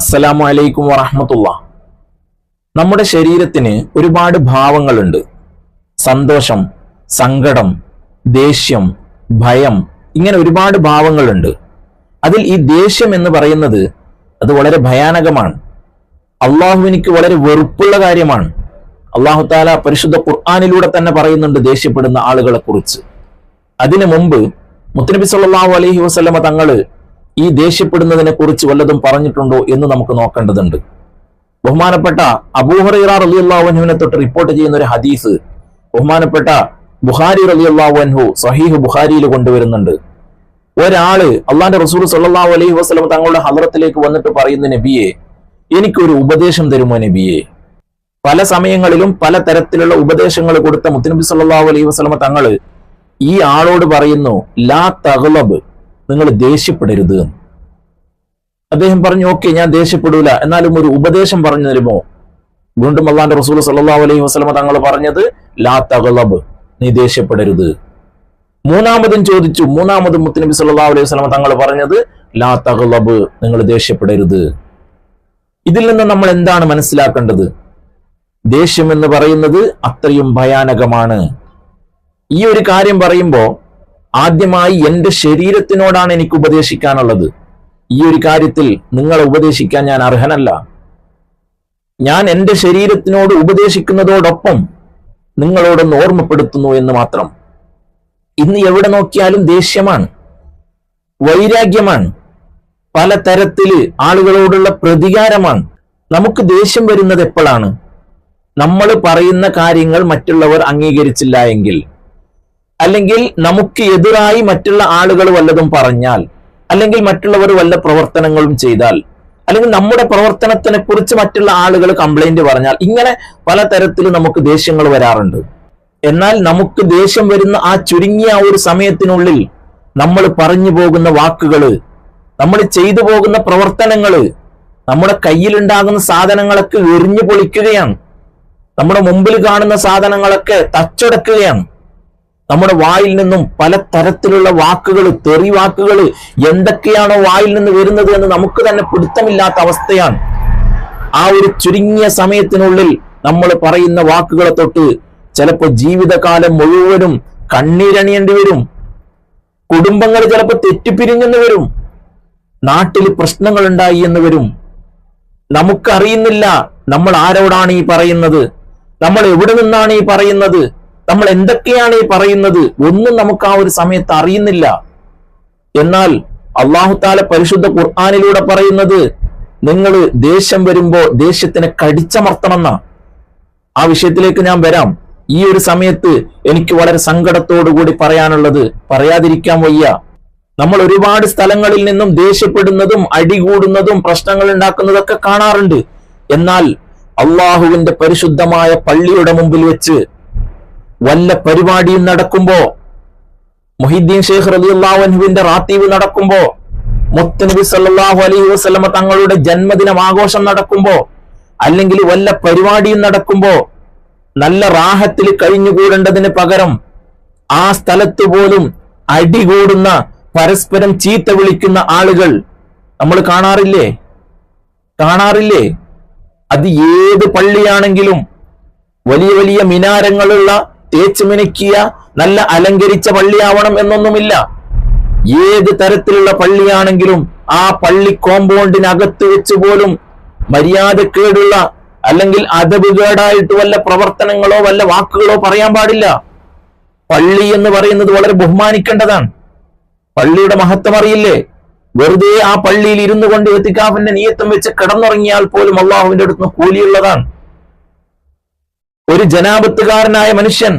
അസ്സലാമു അലൈക്കും വറഹമത്തുള്ള. നമ്മുടെ ശരീരത്തിന് ഒരുപാട് ഭാവങ്ങളുണ്ട്. സന്തോഷം സങ്കടം ദേഷ്യം ഭയം ഇങ്ങനെ ഒരുപാട് ഭാവങ്ങളുണ്ട്. അതിൽ ഈ ദേഷ്യം എന്ന് പറയുന്നത് അത് വളരെ ഭയാനകമാണ്. അള്ളാഹുവിനിക്ക് വളരെ വെറുപ്പുള്ള കാര്യമാണ്. അള്ളാഹു താല പരിശുദ്ധ ഖുർആാനിലൂടെ തന്നെ പറയുന്നുണ്ട് ദേഷ്യപ്പെടുന്ന ആളുകളെ കുറിച്ച്. അതിനു മുമ്പ് മുത്തനബി സല്ലാഹു അലഹി വസ്ലമ തങ്ങൾ ഈ ദേഷ്യപ്പെടുന്നതിനെ കുറിച്ച് വല്ലതും പറഞ്ഞിട്ടുണ്ടോ എന്ന് നമുക്ക് നോക്കേണ്ടതുണ്ട്. ബഹുമാനപ്പെട്ട അബൂഹറൈറ അലി അൻഹുവിനെ തൊട്ട് റിപ്പോർട്ട് ചെയ്യുന്ന ഒരു ഹദീസ് ബഹുമാനപ്പെട്ട ബുഹാരി അലി അള്ളാഹുഹു സഹീഹ് ബുഹാരിയിൽ കൊണ്ടുവരുന്നുണ്ട്. ഒരാൾ അള്ളാന്റെ റസൂൽ സല്ലല്ലാഹു അലൈഹി വസ്ലം തങ്ങളുടെ ഹലറത്തിലേക്ക് വന്നിട്ട് പറയുന്ന നബിയെ എനിക്കൊരു ഉപദേശം തരുമോ നബിയെ? പല സമയങ്ങളിലും പല തരത്തിലുള്ള ഉപദേശങ്ങൾ കൊടുത്ത മുത്തനബി സല്ലല്ലാഹു അലൈഹി വസ്ലമ തങ്ങൾ ഈ ആളോട് പറയുന്നു ലാ തഗ്ലബ്. നിങ്ങൾ ദേഷ്യപ്പെടരുത്. അദ്ദേഹം പറഞ്ഞു ഓക്കെ ഞാൻ ദേഷ്യപ്പെടൂല. എന്നാലും ഒരു ഉപദേശം പറഞ്ഞു തരുമോ? വീണ്ടും അള്ളാന്റെ റസൂൽ സല്ലാ അലൈഹി വസ്ലമ തങ്ങൾ പറഞ്ഞത് ലാ തകളബ് നീ ദേഷ്യപ്പെടരുത്. മൂന്നാമതും ചോദിച്ചു മൂന്നാമതും മുത്തനബി സല്ലാ അലൈഹി വസ്ലമ തങ്ങൾ പറഞ്ഞത് ലാ തകളബ് നിങ്ങൾ ദേഷ്യപ്പെടരുത്. ഇതിൽ നിന്ന് നമ്മൾ എന്താണ് മനസ്സിലാക്കേണ്ടത്? ദേഷ്യം എന്ന് പറയുന്നത് അത്രയും ഭയാനകമാണ്. ഈ ഒരു കാര്യം പറയുമ്പോൾ ആദ്യമായി എന്റെ ശരീരത്തിനോടാണ് എനിക്ക് ഉപദേശിക്കാനുള്ളത്. ഈ ഒരു കാര്യത്തിൽ നിങ്ങളെ ഉപദേശിക്കാൻ ഞാൻ അർഹനല്ല. ഞാൻ എന്റെ ശരീരത്തിനോട് ഉപദേശിക്കുന്നതോടൊപ്പം നിങ്ങളോടൊന്ന് ഓർമ്മപ്പെടുത്തുന്നു എന്ന് മാത്രം. ഇന്ന് എവിടെ നോക്കിയാലും ദേഷ്യമാണ് വൈരാഗ്യമാണ് പല തരത്തിൽ ആളുകളോടുള്ള പ്രതികാരമാണ്. നമുക്ക് ദേഷ്യം വരുന്നത് എപ്പോഴാണ്? നമ്മൾ പറയുന്ന കാര്യങ്ങൾ മറ്റുള്ളവർ അംഗീകരിച്ചില്ല എങ്കിൽ. അല്ലെങ്കിൽ നമുക്ക് എതിരായി മറ്റുള്ള ആളുകൾ വല്ലതും പറഞ്ഞാൽ അല്ലെങ്കിൽ മറ്റുള്ളവർ വല്ല പ്രവർത്തനങ്ങളും ചെയ്താൽ അല്ലെങ്കിൽ നമ്മുടെ പ്രവർത്തനത്തിനെ കുറിച്ച് മറ്റുള്ള ആളുകൾ കംപ്ലൈന്റ് പറഞ്ഞാൽ ഇങ്ങനെ പല തരത്തിൽ നമുക്ക് ദേഷ്യങ്ങൾ വരാറുണ്ട്. എന്നാൽ നമുക്ക് ദേഷ്യം വരുന്ന ആ ചുരുങ്ങിയ ഒരു സമയത്തിനുള്ളിൽ നമ്മൾ പറഞ്ഞു പോകുന്ന വാക്കുകൾ നമ്മൾ ചെയ്തു പോകുന്ന പ്രവർത്തനങ്ങൾ നമ്മുടെ കയ്യിലുണ്ടാകുന്ന സാധനങ്ങളൊക്കെ എറിഞ്ഞു പൊളിക്കുകയാണ്. നമ്മുടെ മുമ്പിൽ കാണുന്ന സാധനങ്ങളൊക്കെ തച്ചടക്കുകയാണ്. നമ്മുടെ വായിൽ നിന്നും പല തരത്തിലുള്ള വാക്കുകൾ തെറി വാക്കുകൾ എന്തൊക്കെയാണോ വായിൽ നിന്ന് വരുന്നത് എന്ന് നമുക്ക് തന്നെ പിടുത്തമില്ലാത്ത അവസ്ഥയാണ്. ആ ഒരു ചുരുങ്ങിയ സമയത്തിനുള്ളിൽ നമ്മൾ പറയുന്ന വാക്കുകളെ തൊട്ട് ചിലപ്പോൾ ജീവിതകാലം മുഴുവനും കണ്ണീരണിയേണ്ടി വരും. കുടുംബങ്ങൾ ചിലപ്പോൾ തെറ്റിപ്പിരിഞ്ഞെന്ന് വരും. നാട്ടിൽ പ്രശ്നങ്ങൾ ഉണ്ടായി എന്ന് വരും. നമുക്കറിയുന്നില്ല നമ്മൾ ആരോടാണ് ഈ പറയുന്നത്? നമ്മൾ എവിടെ നിന്നാണ് ഈ പറയുന്നത്? നമ്മൾ എന്തൊക്കെയാണ് ഈ പറയുന്നത്? ഒന്നും നമുക്ക് ആ ഒരു സമയത്ത് അറിയുന്നില്ല. എന്നാൽ അള്ളാഹു താല പരിശുദ്ധ ഖുർആാനിലൂടെ പറയുന്നത് നിങ്ങൾ ദേഷ്യം വരുമ്പോ ദേഷ്യത്തിനെ കടിച്ചമർത്തണമെന്ന. ആ വിഷയത്തിലേക്ക് ഞാൻ വരാം. ഈ ഒരു സമയത്ത് എനിക്ക് വളരെ കൂടി പറയാനുള്ളത് പറയാതിരിക്കാൻ വയ്യ. നമ്മൾ ഒരുപാട് സ്ഥലങ്ങളിൽ നിന്നും ദേഷ്യപ്പെടുന്നതും അടികൂടുന്നതും പ്രശ്നങ്ങൾ ഉണ്ടാക്കുന്നതൊക്കെ കാണാറുണ്ട്. എന്നാൽ അള്ളാഹുവിന്റെ പരിശുദ്ധമായ പള്ളിയുടെ മുമ്പിൽ വെച്ച് വല്ല പരിപാടിയും നടക്കുമ്പോ മൊഹിദ്ദീൻ ഷെയ്ഖ് റലിയുല്ലാഹുവിന്റെ റാത്തീവ് നടക്കുമ്പോ മുത്തനബി സല്ലാഹു അലൈഹി വസല്ലമ തങ്ങളുടെ ജന്മദിനം ആഘോഷം നടക്കുമ്പോ അല്ലെങ്കിൽ വല്ല പരിപാടിയും നടക്കുമ്പോ നല്ല റാഹത്തിൽ കഴിഞ്ഞുകൂടേണ്ടതിന് പകരം ആ സ്ഥലത്ത് പോലും അടികൂടുന്ന പരസ്പരം ചീത്ത വിളിക്കുന്ന ആളുകൾ നമ്മൾ കാണാറില്ലേ? കാണാറില്ലേ? അത് ഏത് പള്ളിയാണെങ്കിലും വലിയ വലിയ മിനാരങ്ങളുള്ള തേച്ച് മിനുക്കിയ നല്ല അലങ്കരിച്ച പള്ളിയാവണം എന്നൊന്നുമില്ല. ഏത് തരത്തിലുള്ള പള്ളിയാണെങ്കിലും ആ പള്ളി കോമ്പൗണ്ടിനകത്ത് വെച്ച് പോലും മര്യാദക്കേടുള്ള അല്ലെങ്കിൽ അതവുകേടായിട്ട് വല്ല പ്രവർത്തനങ്ങളോ വല്ല വാക്കുകളോ പറയാൻ പാടില്ല. പള്ളി എന്ന് പറയുന്നത് വളരെ ബഹുമാനിക്കേണ്ടതാണ്. പള്ളിയുടെ മഹത്വം അറിയില്ലേ? വെറുതെ ആ പള്ളിയിൽ ഇരുന്നു കൊണ്ട് എത്തിക്കാഫിന്റെ നീയത്തം വെച്ച് കിടന്നുറങ്ങിയാൽ പോലും അള്ളാഹുവിന്റെ അടുത്ത് കൂലിയുള്ളതാണ്. ഒരു ജനാപത്തുകാരനായ മനുഷ്യൻ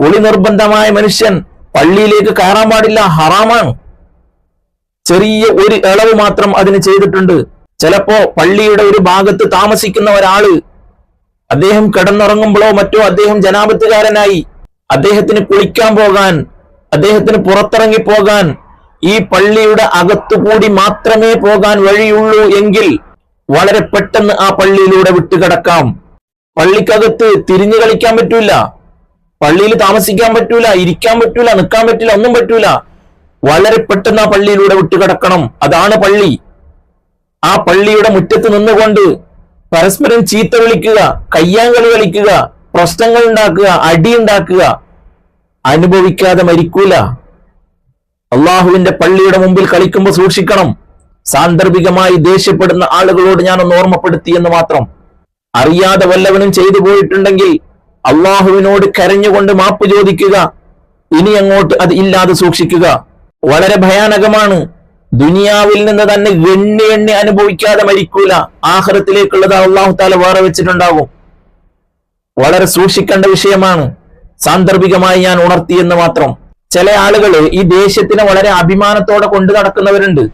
ഒളി നിർബന്ധമായ മനുഷ്യൻ പള്ളിയിലേക്ക് കയറാൻ പാടില്ല ഹറാമാണ്. ചെറിയ ഒരു ഇളവ് മാത്രം അതിന് ചെയ്തിട്ടുണ്ട്. ചിലപ്പോ പള്ളിയുടെ ഒരു ഭാഗത്ത് താമസിക്കുന്ന ഒരാൾ അദ്ദേഹം കിടന്നുറങ്ങുമ്പോഴോ മറ്റോ അദ്ദേഹം ജനാപത്തുകാരനായി അദ്ദേഹത്തിന് കുളിക്കാൻ പോകാൻ അദ്ദേഹത്തിന് പുറത്തിറങ്ങി പോകാൻ ഈ പള്ളിയുടെ അകത്തുകൂടി മാത്രമേ പോകാൻ വഴിയുള്ളൂ എങ്കിൽ വളരെ പെട്ടെന്ന് ആ പള്ളിയിലൂടെ വിട്ടുകിടക്കാം. പള്ളിക്കകത്ത് തിരിഞ്ഞു കളിക്കാൻ പറ്റൂല. പള്ളിയിൽ താമസിക്കാൻ പറ്റൂല ഇരിക്കാൻ പറ്റൂല നിൽക്കാൻ പറ്റില്ല ഒന്നും പറ്റൂല. വളരെ പെട്ടെന്ന് ആ പള്ളിയിലൂടെ വിട്ടുകിടക്കണം. അതാണ് പള്ളി. ആ പള്ളിയുടെ മുറ്റത്ത് നിന്നുകൊണ്ട് പരസ്പരം ചീത്ത വിളിക്കുക കയ്യാങ്കളി കളിക്കുക പ്രശ്നങ്ങൾ ഉണ്ടാക്കുക അടി ഉണ്ടാക്കുക അനുഭവിക്കാതെ മരിക്കൂല. അള്ളാഹുവിന്റെ പള്ളിയുടെ മുമ്പിൽ കളിക്കുമ്പോൾ സൂക്ഷിക്കണം. സാന്ദർഭികമായി ദേഷ്യപ്പെടുന്ന ആളുകളോട് ഞാൻ ഒന്ന് ഓർമ്മപ്പെടുത്തി എന്ന് മാത്രം. അറിയാതെ വല്ലവനും ചെയ്തു പോയിട്ടുണ്ടെങ്കിൽ അള്ളാഹുവിനോട് കരഞ്ഞുകൊണ്ട് മാപ്പ് ചോദിക്കുക. ഇനി അങ്ങോട്ട് അത് ഇല്ലാതെ സൂക്ഷിക്കുക. വളരെ ഭയാനകമാണ്. ദുനിയാവിൽ നിന്ന് തന്നെ എണ്ണി എണ്ണി അനുഭവിക്കാതെ മരിക്കൂല. ആഹ്റത്തിലേക്കുള്ളത് അള്ളാഹു താല വേറെ വെച്ചിട്ടുണ്ടാകും വളരെ സൂക്ഷിക്കേണ്ട വിഷയമാണ്. സാന്ദർഭികമായി ഞാൻ ഉണർത്തിയെന്ന് മാത്രം. ചില ആളുകൾ ഈ ദേഷ്യത്തിനെ വളരെ അഭിമാനത്തോടെ കൊണ്ടു നടക്കുന്നവരുണ്ട്.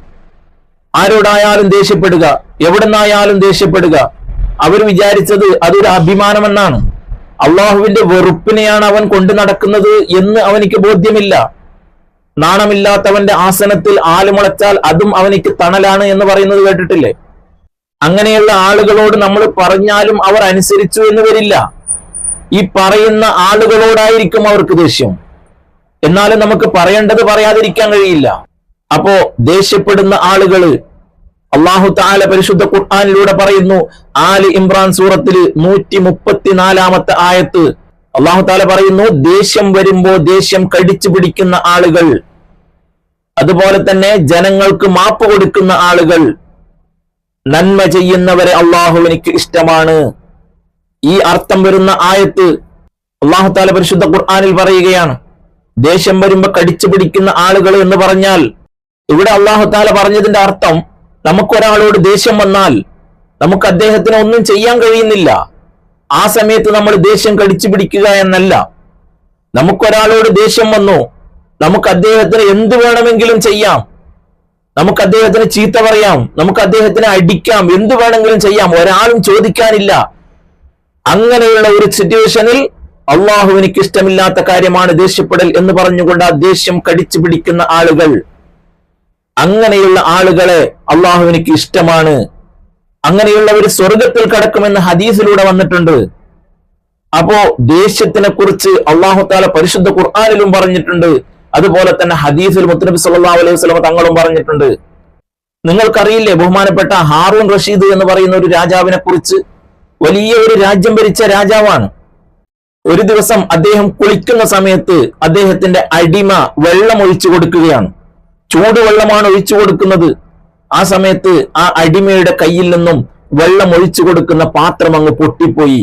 ആരോടായാലും ദേഷ്യപ്പെടുക. എവിടുന്നായാലും ദേഷ്യപ്പെടുക. അവർ വിചാരിച്ചത് അതൊരു അഭിമാനമെന്നാണ്. അള്ളാഹുവിന്റെ വെറുപ്പിനെയാണ് അവൻ കൊണ്ടു നടക്കുന്നത് എന്ന് അവനിക്ക് ബോധ്യമില്ല. നാണമില്ലാത്തവന്റെ ആസനത്തിൽ ആൽ മുളച്ചാൽ അതും അവനിക്ക് തണലാണ് എന്ന് പറയുന്നത് കേട്ടിട്ടില്ലേ? അങ്ങനെയുള്ള ആളുകളോട് നമ്മൾ പറഞ്ഞാലും അവർ അനുസരിച്ചു എന്ന് വരില്ല. ഈ പറയുന്ന ആളുകളോടായിരിക്കും അവർക്ക് ദേഷ്യം. എന്നാലും നമുക്ക് പറയേണ്ടത് പറയാതിരിക്കാൻ കഴിയില്ല. അപ്പോ ദേഷ്യപ്പെടുന്ന ആളുകൾ അള്ളാഹു താല പരിശുദ്ധ ഖുർആാനിലൂടെ പറയുന്നു ആൽ ഇമ്രാൻ സൂറത്തിൽ നൂറ്റി മുപ്പത്തിനാലാമത്തെ ആയത്ത്. അള്ളാഹു താല പറയുന്നു ദേഷ്യം വരുമ്പോ ദേഷ്യം കടിച്ചു പിടിക്കുന്ന ആളുകൾ അതുപോലെ തന്നെ ജനങ്ങൾക്ക് മാപ്പ് കൊടുക്കുന്ന ആളുകൾ നന്മ ചെയ്യുന്നവരെ അള്ളാഹു എനിക്ക് ഇഷ്ടമാണ്. ഈ അർത്ഥം വരുന്ന ആയത്ത് അള്ളാഹു താല പരിശുദ്ധ ഖുർആാനിൽ പറയുകയാണ്. ദേഷ്യം വരുമ്പോ കടിച്ചു പിടിക്കുന്ന ആളുകൾ എന്ന് പറഞ്ഞാൽ ഇവിടെ അള്ളാഹു താല പറഞ്ഞതിന്റെ അർത്ഥം നമുക്കൊരാളോട് ദേഷ്യം വന്നാൽ നമുക്ക് അദ്ദേഹത്തിന് ഒന്നും ചെയ്യാൻ കഴിയുന്നില്ല. ആ സമയത്ത് നമ്മൾ ദേഷ്യം കടിച്ചു പിടിക്കുക എന്നല്ല. നമുക്കൊരാളോട് ദേഷ്യം വന്നു. നമുക്ക് അദ്ദേഹത്തിന് എന്ത് വേണമെങ്കിലും ചെയ്യാം. നമുക്ക് അദ്ദേഹത്തിന് ചീത്ത പറയാം. നമുക്ക് അദ്ദേഹത്തിന് അടിക്കാം. എന്ത് വേണമെങ്കിലും ചെയ്യാം. ഒരാളും ചോദിക്കാനില്ല. അങ്ങനെയുള്ള ഒരു സിറ്റുവേഷനിൽ അള്ളാഹു എനിക്ക് ഇഷ്ടമില്ലാത്ത കാര്യമാണ് ദേഷ്യപ്പെടൽ എന്ന് പറഞ്ഞുകൊണ്ട് ആ ദേഷ്യം കടിച്ചു പിടിക്കുന്ന ആളുകൾ. അങ്ങനെയുള്ള ആളുകളെ അള്ളാഹുവിനിക്ക് ഇഷ്ടമാണ്. അങ്ങനെയുള്ളവർ സ്വർഗത്തിൽ കടക്കുമെന്ന് ഹദീസിലൂടെ വന്നിട്ടുണ്ട്. അപ്പോ ദേഷ്യത്തിനെ കുറിച്ച് അള്ളാഹു താല പരിശുദ്ധ ഖുർആാനിലും പറഞ്ഞിട്ടുണ്ട്. അതുപോലെ തന്നെ ഹദീസിൽ മുത്തനബി സല്ലാ അലൈഹി വസ്ലമ തങ്ങളും പറഞ്ഞിട്ടുണ്ട്. നിങ്ങൾക്കറിയില്ലേ ബഹുമാനപ്പെട്ട ഹാറൂൺ റഷീദ് എന്ന് പറയുന്ന ഒരു രാജാവിനെ കുറിച്ച് വലിയ ഒരു രാജ്യം ഭരിച്ച രാജാവാണ്. ഒരു ദിവസം അദ്ദേഹം കുളിക്കുന്ന സമയത്ത് അദ്ദേഹത്തിന്റെ അടിമ വെള്ളം ഒഴിച്ചു കൊടുക്കുകയാണ്. ചൂടുവെള്ളമാണ് ഒഴിച്ചു കൊടുക്കുന്നത്. ആ സമയത്ത് ആ അടിമയുടെ കയ്യിൽ നിന്നും വെള്ളം ഒഴിച്ചു കൊടുക്കുന്ന പാത്രം അങ്ങ് പൊട്ടിപ്പോയി.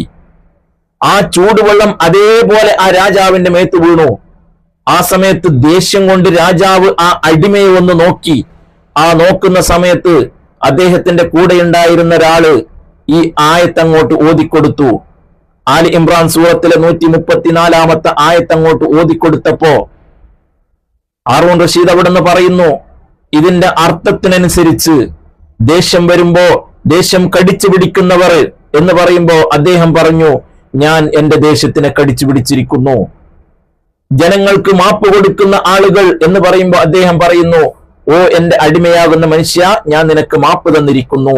ആ ചൂടുവെള്ളം അതേപോലെ ആ രാജാവിന്റെ മേത്ത് വീണു. ആ സമയത്ത് ദേഷ്യം കൊണ്ട് രാജാവ് ആ അടിമയെ ഒന്ന് നോക്കി. ആ നോക്കുന്ന സമയത്ത് അദ്ദേഹത്തിന്റെ കൂടെ ഉണ്ടായിരുന്ന ഒരാൾ ഈ ആയത്തങ്ങോട്ട് ഓതിക്കൊടുത്തു. ആലി ഇമ്രാൻ സൂറത്തിലെ നൂറ്റി മുപ്പത്തിനാലാമത്തെ ആയത്തങ്ങോട്ട് ഓതിക്കൊടുത്തപ്പോ ആറൂൺ റഷീദ് അവിടുന്ന് പറയുന്നു ഇതിന്റെ അർത്ഥത്തിനനുസരിച്ച് ദേഷ്യം വരുമ്പോ ദേഷ്യം കടിച്ചു പിടിക്കുന്നവർ എന്ന് പറയുമ്പോ അദ്ദേഹം പറഞ്ഞു ഞാൻ എന്റെ ദേശത്തിനെ കടിച്ചു പിടിച്ചിരിക്കുന്നു. ജനങ്ങൾക്ക് മാപ്പ് കൊടുക്കുന്ന ആളുകൾ എന്ന് പറയുമ്പോൾ അദ്ദേഹം പറയുന്നു ഓ എന്റെ അടിമയാകുന്ന മനുഷ്യ ഞാൻ നിനക്ക് മാപ്പ് തന്നിരിക്കുന്നു.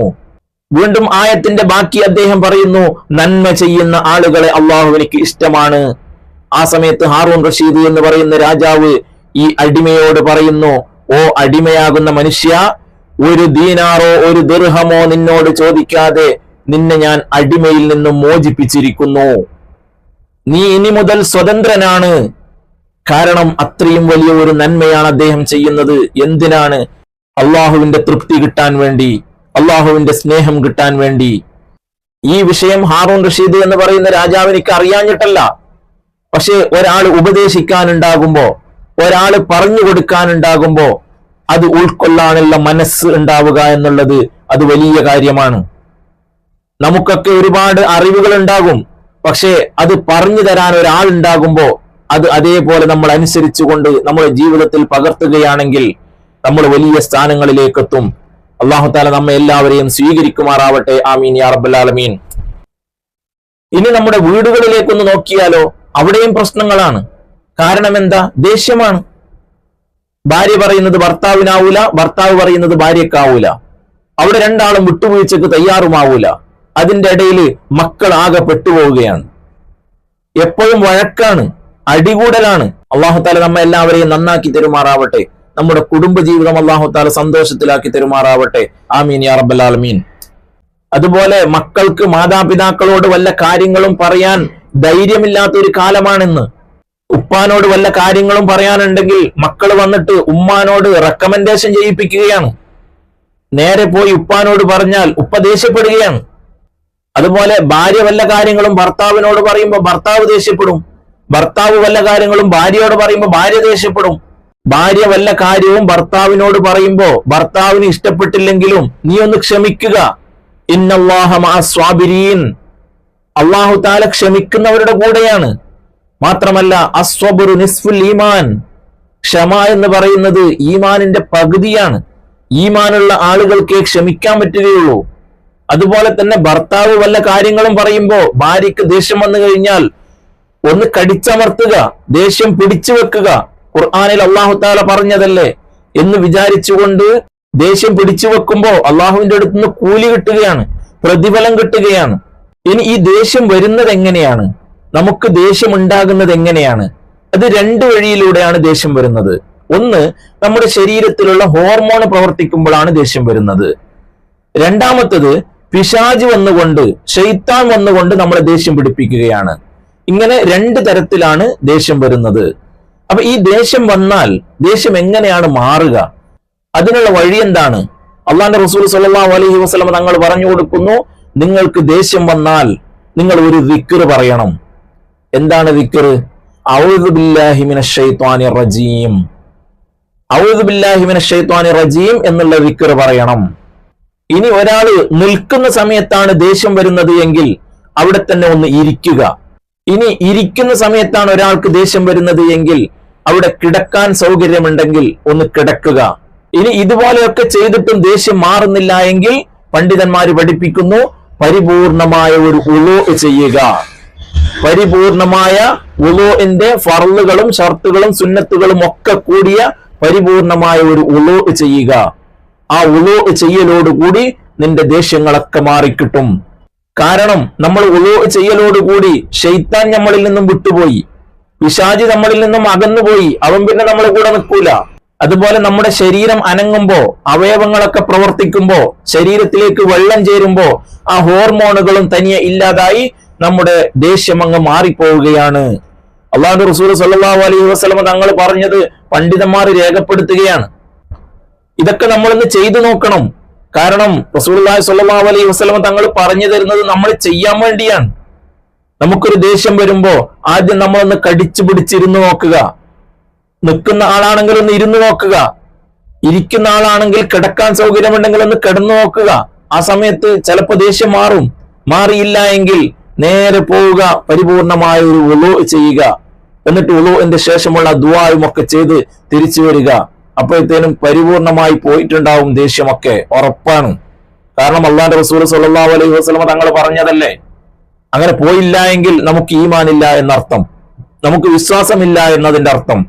വീണ്ടും ആയത്തിന്റെ ബാക്കി അദ്ദേഹം പറയുന്നു നന്മ ചെയ്യുന്ന ആളുകളെ അള്ളാഹു എനിക്ക് ഇഷ്ടമാണ്. ആ സമയത്ത് ഹാറൂൺ റഷീദ് എന്ന് പറയുന്ന രാജാവ് ഈ അടിമയോട് പറയുന്നു ഓ അടിമയാകുന്ന മനുഷ്യ ഒരു ദീനാറോ ഒരു ദീർഹമോ നിന്നോട് ചോദിക്കാതെ നിന്നെ ഞാൻ അടിമയിൽ നിന്നും മോചിപ്പിച്ചിരിക്കുന്നു. നീ ഇനി മുതൽ സ്വതന്ത്രനാണ്. കാരണം അത്രയും വലിയ ഒരു നന്മയാണ് അദ്ദേഹം ചെയ്യുന്നത്. എന്തിനാണ് അള്ളാഹുവിന്റെ തൃപ്തി കിട്ടാൻ വേണ്ടി അള്ളാഹുവിന്റെ സ്നേഹം കിട്ടാൻ വേണ്ടി? ഈ വിഷയം ഹാറൂൺ റഷീദ് എന്ന് പറയുന്ന രാജാവിനിക്ക് അറിയാഞ്ഞിട്ടല്ല. പക്ഷെ ഒരാൾ ഉപദേശിക്കാനുണ്ടാകുമ്പോ ഒരാൾ പറഞ്ഞു കൊടുക്കാനുണ്ടാകുമ്പോ അത് ഉൾക്കൊള്ളാനുള്ള മനസ്സ് ഉണ്ടാവുക എന്നുള്ളത് അത് വലിയ കാര്യമാണ്. നമുക്കൊക്കെ ഒരുപാട് അറിവുകൾ ഉണ്ടാകും പക്ഷേ അത് പറഞ്ഞു തരാൻ ഒരാൾ ഉണ്ടാകുമ്പോ അത് അതേപോലെ നമ്മൾ അനുസരിച്ചുകൊണ്ട് നമ്മുടെ ജീവിതത്തിൽ പകർത്തുകയാണെങ്കിൽ നമ്മൾ വലിയ സ്ഥാനങ്ങളിലേക്ക് എത്തും അള്ളാഹു താല നമ്മെ എല്ലാവരെയും സ്വീകരിക്കുമാറാവട്ടെ. ആമീൻ യാ റബ്ബുലാലമീൻ ഇനി നമ്മുടെ വീടുകളിലേക്കൊന്ന് നോക്കിയാലോ അവിടെയും പ്രശ്നങ്ങളാണ്. കാരണം എന്താ ദേഷ്യമാണ്. ഭാര്യ പറയുന്നത് ഭർത്താവിനാവൂല ഭർത്താവ് പറയുന്നത് ഭാര്യക്കാവൂല. അവിടെ രണ്ടാളും വിട്ടുവീഴ്ചക്ക് തയ്യാറുമാവൂല. അതിന്റെ ഇടയിൽ മക്കൾ ആകെ പെട്ടുപോവുകയാണ്. എപ്പോഴും വഴക്കാണ് അടികൂടലാണ്. അള്ളാഹു താല നമ്മെ എല്ലാവരെയും നന്നാക്കി തരുമാറാവട്ടെ. നമ്മുടെ കുടുംബജീവിതം അള്ളാഹു താല സന്തോഷത്തിലാക്കി തെരുമാറാവട്ടെ. ആമീൻ യാ റബ്ബൽ ആലമീൻ. അതുപോലെ മക്കൾക്ക് മാതാപിതാക്കളോട് വല്ല കാര്യങ്ങളും പറയാൻ ധൈര്യമില്ലാത്ത ഒരു കാലമാണിന്ന് ഉപ്പാനോട് വല്ല കാര്യങ്ങളും പറയാനുണ്ടെങ്കിൽ മക്കൾ വന്നിട്ട് ഉമ്മാനോട് റെക്കമെൻഡേഷൻ ചെയ്യിപ്പിക്കുകയാണ്. നേരെ പോയി ഉപ്പാനോട് പറഞ്ഞാൽ ഉപ്പ ദേഷ്യപ്പെടുകയാണ്. അതുപോലെ ഭാര്യ വല്ല കാര്യങ്ങളും ഭർത്താവിനോട് പറയുമ്പോൾ ഭർത്താവ് ദേഷ്യപ്പെടും. ഭർത്താവ് വല്ല കാര്യങ്ങളും ഭാര്യയോട് പറയുമ്പോൾ ഭാര്യ ദേഷ്യപ്പെടും. ഭാര്യ വല്ല കാര്യവും ഭർത്താവിനോട് പറയുമ്പോൾ ഭർത്താവിന് ഇഷ്ടപ്പെട്ടില്ലെങ്കിലും നീ ഒന്ന് ക്ഷമിക്കുക. ഇന്നല്ലാഹ മാ സ്വാബിരീൻ. അള്ളാഹു താല ക്ഷമിക്കുന്നവരുടെ കൂടെയാണ്. മാത്രമല്ല അസ്വബുറു നിസ്ഫുൽ ഈമാൻ. ക്ഷമ എന്ന് പറയുന്നത് ഈമാനിന്റെ പകുതിയാണ്. ഈമാനുള്ള ആളുകൾക്ക് ക്ഷമിക്കാൻ പറ്റുകയുള്ളൂ. അതുപോലെ തന്നെ ഭർത്താവ് വല്ല കാര്യങ്ങളും പറയുമ്പോൾ ഭാര്യയ്ക്ക് ദേഷ്യം വന്നു കഴിഞ്ഞാൽ ഒന്ന് കടിച്ചമർത്തുക ദേഷ്യം പിടിച്ചു വെക്കുക. ഖുർആാനിൽ അള്ളാഹു താല പറഞ്ഞതല്ലേ? എന്ന് വിചാരിച്ചുകൊണ്ട് ദേഷ്യം പിടിച്ചു വെക്കുമ്പോ അള്ളാഹുവിന്റെ അടുത്ത് നിന്ന് കൂലി കിട്ടുകയാണ് പ്രതിഫലം കിട്ടുകയാണ്. ഇനി ഈ ദേഷ്യം വരുന്നത് എങ്ങനെയാണ്? നമുക്ക് ദേഷ്യം ഉണ്ടാകുന്നത് എങ്ങനെയാണ്? അത് രണ്ട് വഴിയിലൂടെയാണ് ദേഷ്യം വരുന്നത്. ഒന്ന് നമ്മുടെ ശരീരത്തിലുള്ള ഹോർമോൺ പ്രവർത്തിക്കുമ്പോഴാണ് ദേഷ്യം വരുന്നത്. രണ്ടാമത്തത് പിശാജ് വന്നുകൊണ്ട് ഷെയ്ത്താൻ വന്നുകൊണ്ട് നമ്മളെ ദേഷ്യം പിടിപ്പിക്കുകയാണ്. ഇങ്ങനെ രണ്ട് തരത്തിലാണ് ദേഷ്യം വരുന്നത്. അപ്പൊ ഈ ദേഷ്യം വന്നാൽ ദേഷ്യം എങ്ങനെയാണ് മാറുക? അതിനുള്ള വഴി എന്താണ്? അള്ളാന്റെ റസൂൽ സല്ലല്ലാഹു അലഹി വസല്ലം തങ്ങൾ പറഞ്ഞു കൊടുക്കുന്നു നിങ്ങൾക്ക് ദേഷ്യം വന്നാൽ നിങ്ങൾ ഒരു വിക്കറ് പറയണം. എന്താണ് റജീം. റജീം എന്നുള്ള വിക്കറ് പറയണം. ഇനി ഒരാൾ നിൽക്കുന്ന സമയത്താണ് ദേഷ്യം വരുന്നത് എങ്കിൽ അവിടെ തന്നെ ഒന്ന് ഇരിക്കുക. ഇനി ഇരിക്കുന്ന സമയത്താണ് ഒരാൾക്ക് ദേഷ്യം വരുന്നത് എങ്കിൽ അവിടെ കിടക്കാൻ സൗകര്യമുണ്ടെങ്കിൽ ഒന്ന് കിടക്കുക. ഇനി ഇതുപോലെയൊക്കെ ചെയ്തിട്ടും ദേഷ്യം മാറുന്നില്ല എങ്കിൽ പണ്ഡിതന്മാര് പഠിപ്പിക്കുന്നു പരിപൂർണമായ ഒരു ഉളു ചെയ്യുക. പരിപൂർണമായ ഉളുവിന്റെ ഫറലുകളും ഷർത്തുകളും സുന്നത്തുകളും ഒക്കെ കൂടിയ പരിപൂർണമായ ഒരു ഉളോ ചെയ്യുക. ആ ഉളു ചെയ്യലോടുകൂടി നിന്റെ ദേഷ്യങ്ങളൊക്കെ മാറിക്കിട്ടും. കാരണം നമ്മൾ ഉളു ചെയ്യലോടുകൂടി ഷെയ്ത്താൻ നമ്മളിൽ നിന്നും വിട്ടുപോയി. പിശാജി നമ്മളിൽ നിന്നും അകന്നുപോയി. അവൻ പിന്നെ നമ്മളെ കൂടെ നിൽക്കൂല. അതുപോലെ നമ്മുടെ ശരീരം അനങ്ങുമ്പോ അവയവങ്ങളൊക്കെ പ്രവർത്തിക്കുമ്പോ ശരീരത്തിലേക്ക് വെള്ളം ചേരുമ്പോ ആ ഹോർമോണുകളും തനിയെ ഇല്ലാതായി നമ്മുടെ ദേഷ്യം അങ്ങ് മാറിപ്പോവുകയാണ്. അള്ളാഹു റസൂൽ സല്ലല്ലാഹു അലൈഹി വസ്ലമ തങ്ങൾ പറഞ്ഞത് പണ്ഡിതന്മാർ രേഖപ്പെടുത്തുകയാണ്. ഇതൊക്കെ നമ്മളൊന്ന് ചെയ്തു നോക്കണം. കാരണം റസൂലുള്ളാഹി സല്ലാഹു അലൈഹി വസ്ലമ തങ്ങൾ പറഞ്ഞു തരുന്നത് നമ്മൾ ചെയ്യാൻ വേണ്ടിയാണ്. നമുക്കൊരു ദേഷ്യം വരുമ്പോ ആദ്യം നമ്മളൊന്ന് കടിച്ചു പിടിച്ചിരുന്ന് നോക്കുക. നിൽക്കുന്ന ആളാണെങ്കിൽ ഒന്ന് ഇരുന്ന് നോക്കുക. ഇരിക്കുന്ന ആളാണെങ്കിൽ കിടക്കാൻ സൗകര്യമുണ്ടെങ്കിൽ ഒന്ന് കിടന്നു നോക്കുക. ആ സമയത്ത് ചിലപ്പോൾ ദേഷ്യം മാറും. മാറിയില്ല എങ്കിൽ നേരെ പോവുക പരിപൂർണമായ ഒരു ഉളു ചെയ്യുക. എന്നിട്ട് ഉളുവിന്റെ ശേഷമുള്ള ദുവായും ഒക്കെ ചെയ്ത് തിരിച്ചു വരിക. അപ്പോഴത്തേനും പരിപൂർണമായി പോയിട്ടുണ്ടാവും ദേഷ്യമൊക്കെ. ഉറപ്പാണ്. കാരണം അള്ളാന്റെ റസൂൽ സല്ലല്ലാഹു അലൈഹി വസ്ലമ തങ്ങൾ പറഞ്ഞതല്ലേ? അങ്ങനെ പോയില്ല എങ്കിൽ നമുക്ക് ഈമാനില്ല എന്നർത്ഥം. നമുക്ക് വിശ്വാസമില്ല എന്നതിന്റെ അർത്ഥം.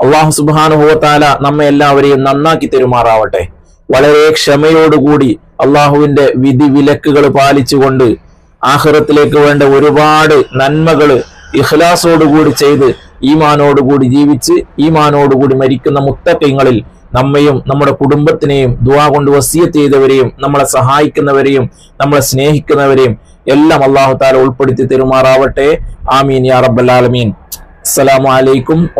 അള്ളാഹു സുബാനുഭവത്താല നമ്മെ എല്ലാവരെയും നന്നാക്കി തെരുമാറാവട്ടെ. വളരെ ക്ഷമയോടുകൂടി അള്ളാഹുവിന്റെ വിധി വിലക്കുകൾ പാലിച്ചുകൊണ്ട് ആഹ്റത്തിലേക്ക് വേണ്ട ഒരുപാട് നന്മകൾ ഇഖ്ലാസോടുകൂടി ചെയ്ത് ഈമാനോടുകൂടി ജീവിച്ച് ഈമാനോടുകൂടി മരിക്കുന്ന മുത്തക്കങ്ങളിൽ നമ്മയും നമ്മുടെ കുടുംബത്തിനെയും ദുവാ കൊണ്ട് വസിയത്ത് ചെയ്തവരെയും നമ്മളെ സഹായിക്കുന്നവരെയും നമ്മളെ സ്നേഹിക്കുന്നവരെയും എല്ലാം അള്ളാഹു താല ഉൾപ്പെടുത്തി തെരുമാറാവട്ടെ. ആമീൻ യാ റബ്ബൽ ആലമീൻ. അസ്സലാമു അലൈക്കും